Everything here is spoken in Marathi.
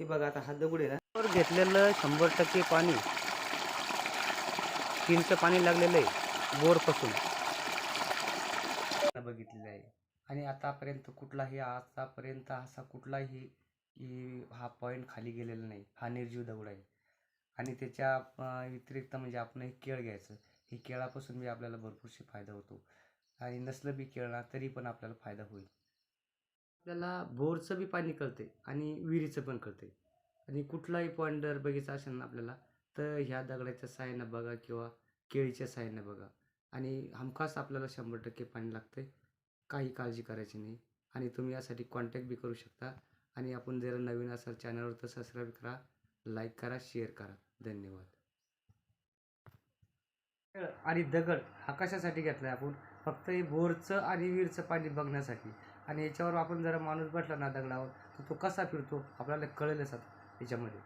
हे बघा आता हा दगड आहे ना. घेतलेलं शंभर टक्के पाणी. तीनचं पाणी लागलेलं आहे बोरपासून. बघितलेलं आहे. आणि आतापर्यंत कुठलाही आतापर्यंत असा कुठलाही हा पॉईंट खाली गेलेला नाही. हा निर्जीव दगड आहे. आणि त्याच्या व्यतिरिक्त म्हणजे आपण हे केळ घ्यायचं. हे केळापासून बी आपल्याला भरपूरशी फायदा होतो. आणि नसलं बी केळणार तरी पण आपल्याला फायदा होईल. आपल्याला बोरचं बी पाणी कळते आणि विहिरीचं पण कळते आणि कुठलाही पॉईंट जर बघायचा असेल ना आपल्याला तर ह्या दगडाच्या साह्यानं बघा किंवा केळीच्या साह्यानं बघा. आणि हमखास आपल्याला शंभर टक्के पाणी लागते काही काळजी करायची नाही. आणि तुम्ही यासाठी कॉन्टॅक्ट बी करू शकता. आणि आपण जर नवीन असाल चॅनलवर तर सबस्क्राईब करा लाईक करा शेअर करा. धन्यवाद. आणि दगड हा कशासाठी आहे आपण? फक्त हे बोरचं आणि विहीरचं पाणी बघण्यासाठी. आणि याच्यावर आपण जरा माणूस बसला ना दगडावर तर तो कसा फिरतो? आपल्याला कळेलच आता याच्यामध्ये.